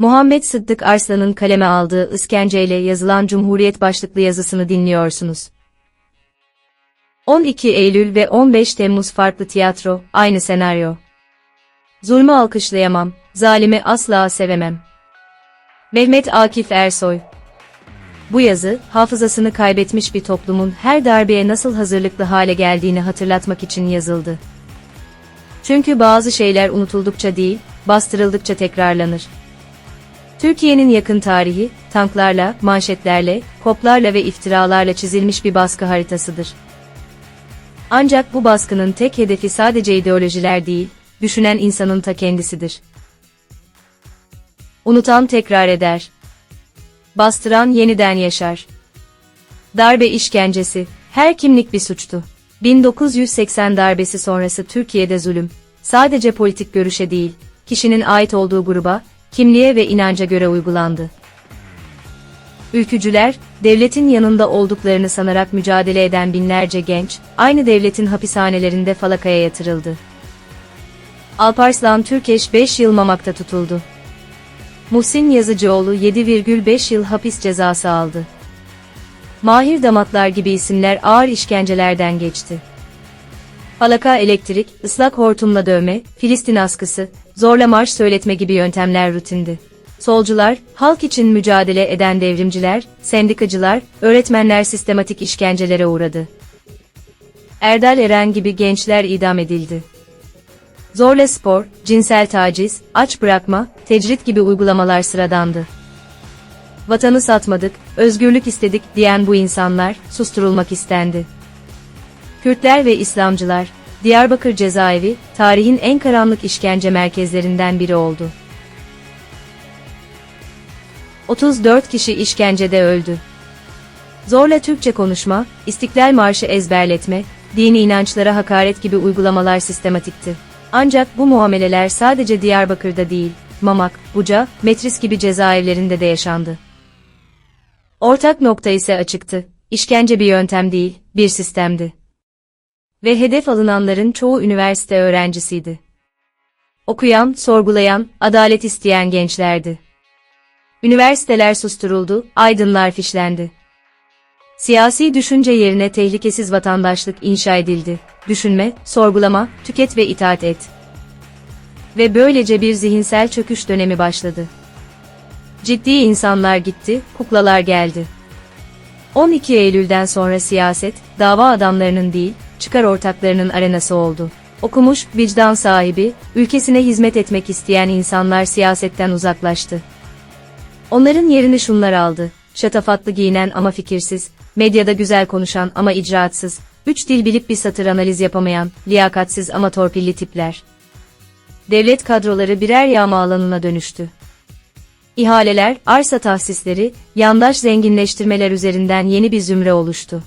Muhammed Sıddık Arslan'ın kaleme aldığı ıskence ile yazılan Cumhuriyet başlıklı yazısını dinliyorsunuz. 12 Eylül ve 15 Temmuz farklı tiyatro, aynı senaryo. Zulmü alkışlayamam, zalimi asla sevemem. Mehmet Akif Ersoy Bu yazı, hafızasını kaybetmiş bir toplumun her darbeye nasıl hazırlıklı hale geldiğini hatırlatmak için yazıldı. Çünkü bazı şeyler unutuldukça değil, bastırıldıkça tekrarlanır. Türkiye'nin yakın tarihi, tanklarla, manşetlerle, koplarla ve iftiralarla çizilmiş bir baskı haritasıdır. Ancak bu baskının tek hedefi sadece ideolojiler değil, düşünen insanın ta kendisidir. Unutan tekrar eder. Bastıran yeniden yaşar. Darbe işkencesi, her kimlik bir suçtu. 1980 darbesi sonrası Türkiye'de zulüm, sadece politik görüşe değil, kişinin ait olduğu gruba, kimliğe ve inanca göre uygulandı. Ülkücüler, devletin yanında olduklarını sanarak mücadele eden binlerce genç, aynı devletin hapishanelerinde falakaya yatırıldı. Alparslan Türkeş 5 yıl mamakta tutuldu. Muhsin Yazıcıoğlu 7,5 yıl hapis cezası aldı. Mahir Damatlar gibi isimler ağır işkencelerden geçti. Falaka elektrik, ıslak hortumla dövme, Filistin askısı, zorla marş söyletme gibi yöntemler rutindi. Solcular, halk için mücadele eden devrimciler, sendikacılar, öğretmenler sistematik işkencelere uğradı. Erdal Eren gibi gençler idam edildi. Zorla spor, cinsel taciz, aç bırakma, tecrit gibi uygulamalar sıradandı. Vatanı satmadık, özgürlük istedik diyen bu insanlar susturulmak istendi. Kürtler ve İslamcılar, Diyarbakır cezaevi, tarihin en karanlık işkence merkezlerinden biri oldu. 34 kişi işkencede öldü. Zorla Türkçe konuşma, İstiklal Marşı ezberletme, dini inançlara hakaret gibi uygulamalar sistematikti. Ancak bu muameleler sadece Diyarbakır'da değil, Mamak, Buca, Metris gibi cezaevlerinde de yaşandı. Ortak nokta ise açıktı. İşkence bir yöntem değil, bir sistemdi. Ve hedef alınanların çoğu üniversite öğrencisiydi. Okuyan, sorgulayan, adalet isteyen gençlerdi. Üniversiteler susturuldu, aydınlar fişlendi. Siyasi düşünce yerine tehlikesiz vatandaşlık inşa edildi. Düşünme, sorgulama, tüket ve itaat et. Ve böylece bir zihinsel çöküş dönemi başladı. Ciddi insanlar gitti, kuklalar geldi. 12 Eylül'den sonra siyaset, dava adamlarının değil, çıkar ortaklarının arenası oldu. Okumuş, vicdan sahibi, ülkesine hizmet etmek isteyen insanlar siyasetten uzaklaştı. Onların yerini şunlar aldı. Şatafatlı giyinen ama fikirsiz, medyada güzel konuşan ama icraatsız, üç dil bilip bir satır analiz yapamayan, liyakatsiz ama torpilli tipler. Devlet kadroları birer yağma alanına dönüştü. İhaleler, arsa tahsisleri, yandaş zenginleştirmeler üzerinden yeni bir zümre oluştu.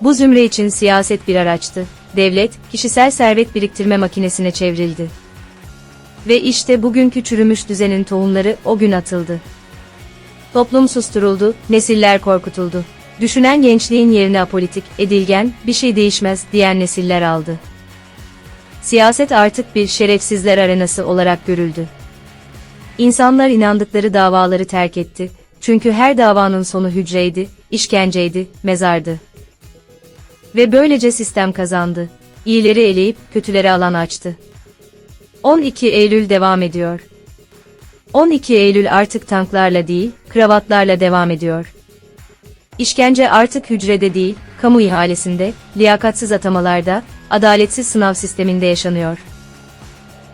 Bu zümre için siyaset bir araçtı. Devlet, kişisel servet biriktirme makinesine çevrildi. Ve işte bugünkü çürümüş düzenin tohumları o gün atıldı. Toplum susturuldu, nesiller korkutuldu. Düşünen gençliğin yerine apolitik, edilgen, bir şey değişmez diyen nesiller aldı. Siyaset artık bir şerefsizler arenası olarak görüldü. İnsanlar inandıkları davaları terk etti. Çünkü her davanın sonu hücreydi, işkenceydi, mezardı. Ve böylece sistem kazandı. İyileri eleyip kötüleri alan açtı. 12 Eylül devam ediyor. 12 Eylül artık tanklarla değil, kravatlarla devam ediyor. İşkence artık hücrede değil, kamu ihalesinde, liyakatsız atamalarda, adaletsiz sınav sisteminde yaşanıyor.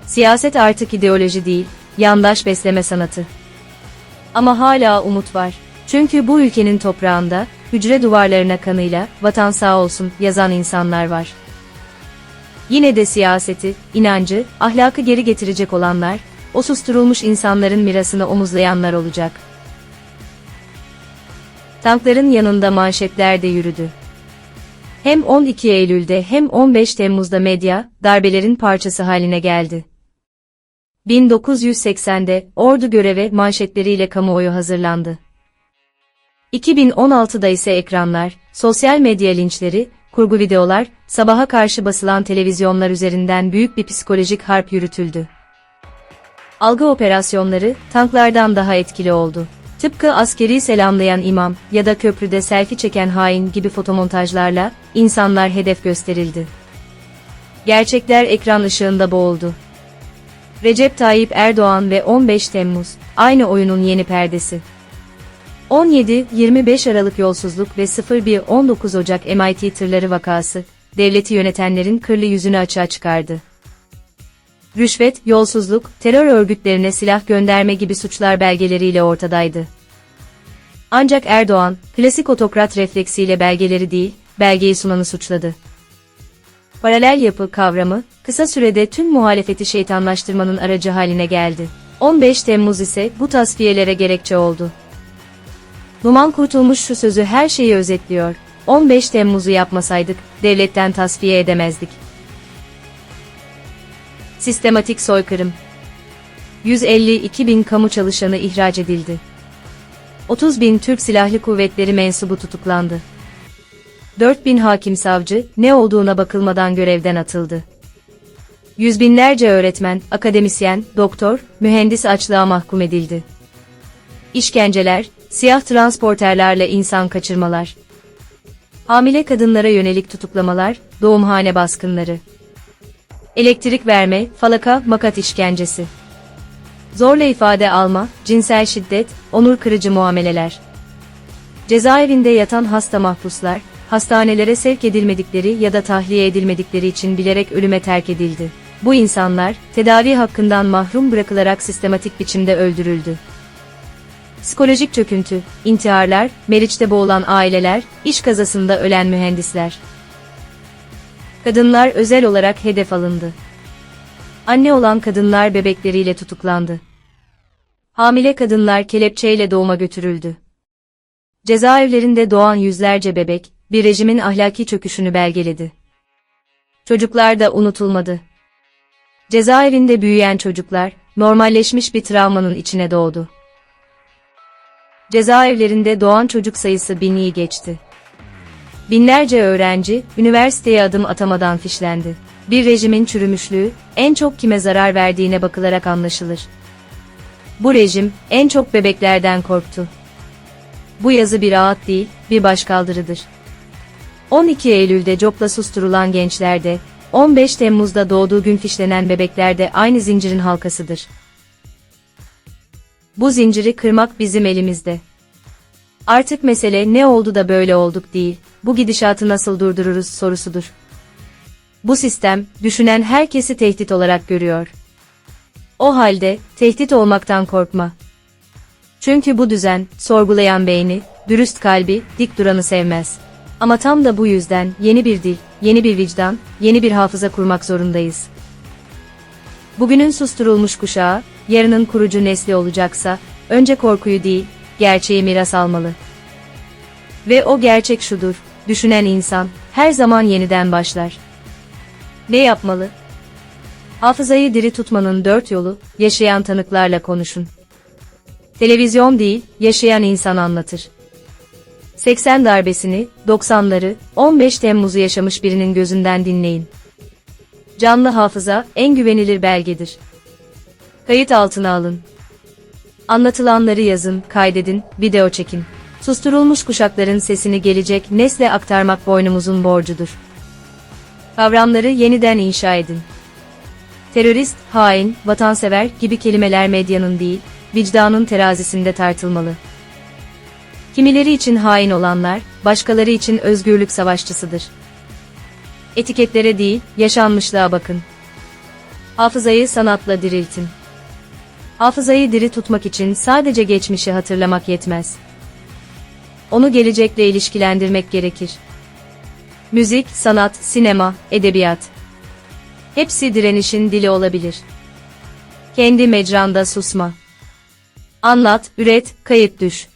Siyaset artık ideoloji değil, yandaş besleme sanatı. Ama hala umut var. Çünkü bu ülkenin toprağında, hücre duvarlarına kanıyla, vatan sağ olsun, yazan insanlar var. Yine de siyaseti, inancı, ahlakı geri getirecek olanlar, o susturulmuş insanların mirasını omuzlayanlar olacak. Tankların yanında manşetler de yürüdü. Hem 12 Eylül'de hem 15 Temmuz'da medya, darbelerin parçası haline geldi. 1980'de ordu göreve manşetleriyle kamuoyu hazırlandı. 2016'da ise ekranlar, sosyal medya linçleri, kurgu videolar, sabaha karşı basılan televizyonlar üzerinden büyük bir psikolojik harp yürütüldü. Algı operasyonları tanklardan daha etkili oldu. Tıpkı askeri selamlayan imam ya da köprüde selfie çeken hain gibi fotomontajlarla insanlar hedef gösterildi. Gerçekler ekran ışığında boğuldu. Recep Tayyip Erdoğan ve 15 Temmuz aynı oyunun yeni perdesi. 17-25 Aralık yolsuzluk ve 01-19 Ocak MIT tırları vakası, devleti yönetenlerin kırlı yüzünü açığa çıkardı. Rüşvet, yolsuzluk, terör örgütlerine silah gönderme gibi suçlar belgeleriyle ortadaydı. Ancak Erdoğan, klasik otokrat refleksiyle belgeleri değil, belgeyi sunanı suçladı. Paralel yapı kavramı, kısa sürede tüm muhalefeti şeytanlaştırmanın aracı haline geldi. 15 Temmuz ise bu tasfiyelere gerekçe oldu. Numan Kurtulmuş şu sözü her şeyi özetliyor. 15 Temmuz'u yapmasaydık, devletten tasfiye edemezdik. Sistematik soykırım 152 bin kamu çalışanı ihraç edildi. 30 bin Türk Silahlı Kuvvetleri mensubu tutuklandı. 4 bin hakim savcı, ne olduğuna bakılmadan görevden atıldı. Yüz binlerce öğretmen, akademisyen, doktor, mühendis açlığa mahkum edildi. İşkenceler, siyah transporterlerle insan kaçırmalar. Hamile kadınlara yönelik tutuklamalar, doğumhane baskınları. Elektrik verme, falaka, makat işkencesi. Zorla ifade alma, cinsel şiddet, onur kırıcı muameleler. Cezaevinde yatan hasta mahpuslar, hastanelere sevk edilmedikleri ya da tahliye edilmedikleri için bilerek ölüme terk edildi. Bu insanlar, tedavi hakkından mahrum bırakılarak sistematik biçimde öldürüldü. Psikolojik çöküntü, intiharlar, Meriç'te boğulan aileler, iş kazasında ölen mühendisler. Kadınlar özel olarak hedef alındı. Anne olan kadınlar bebekleriyle tutuklandı. Hamile kadınlar kelepçeyle doğuma götürüldü. Cezaevlerinde doğan yüzlerce bebek, bir rejimin ahlaki çöküşünü belgeledi. Çocuklar da unutulmadı. Cezaevinde büyüyen çocuklar, normalleşmiş bir travmanın içine doğdu. Cezaevlerinde doğan çocuk sayısı bini geçti. Binlerce öğrenci, üniversiteye adım atamadan fişlendi. Bir rejimin çürümüşlüğü, en çok kime zarar verdiğine bakılarak anlaşılır. Bu rejim, en çok bebeklerden korktu. Bu yazı bir ağıt değil, bir başkaldırıdır. 12 Eylül'de copla susturulan gençlerde, 15 Temmuz'da doğduğu gün fişlenen bebeklerde aynı zincirin halkasıdır. Bu zinciri kırmak bizim elimizde. Artık mesele ne oldu da böyle olduk değil, bu gidişatı nasıl durdururuz sorusudur. Bu sistem, düşünen herkesi tehdit olarak görüyor. O halde, tehdit olmaktan korkma. Çünkü bu düzen, sorgulayan beyni, dürüst kalbi, dik duranı sevmez. Ama tam da bu yüzden yeni bir dil, yeni bir vicdan, yeni bir hafıza kurmak zorundayız. Bugünün susturulmuş kuşağı, yarının kurucu nesli olacaksa, önce korkuyu değil, gerçeği miras almalı. Ve o gerçek şudur, düşünen insan, her zaman yeniden başlar. Ne yapmalı? Hafızayı diri tutmanın dört yolu, yaşayan tanıklarla konuşun. Televizyon değil, yaşayan insan anlatır. 80 darbesini, 90'ları, 15 Temmuz'u yaşamış birinin gözünden dinleyin. Canlı hafıza, en güvenilir belgedir. Kayıt altına alın. Anlatılanları yazın, kaydedin, video çekin. Susturulmuş kuşakların sesini gelecek nesle aktarmak boynumuzun borcudur. Kavramları yeniden inşa edin. Terörist, hain, vatansever gibi kelimeler medyanın değil, vicdanın terazisinde tartılmalı. Kimileri için hain olanlar, başkaları için özgürlük savaşçısıdır. Etiketlere değil, yaşanmışlığa bakın. Hafızayı sanatla diriltin. Hafızayı diri tutmak için sadece geçmişi hatırlamak yetmez. Onu gelecekle ilişkilendirmek gerekir. Müzik, sanat, sinema, edebiyat. Hepsi direnişin dili olabilir. Kendi mecranda susma. Anlat, üret, kayıt düş.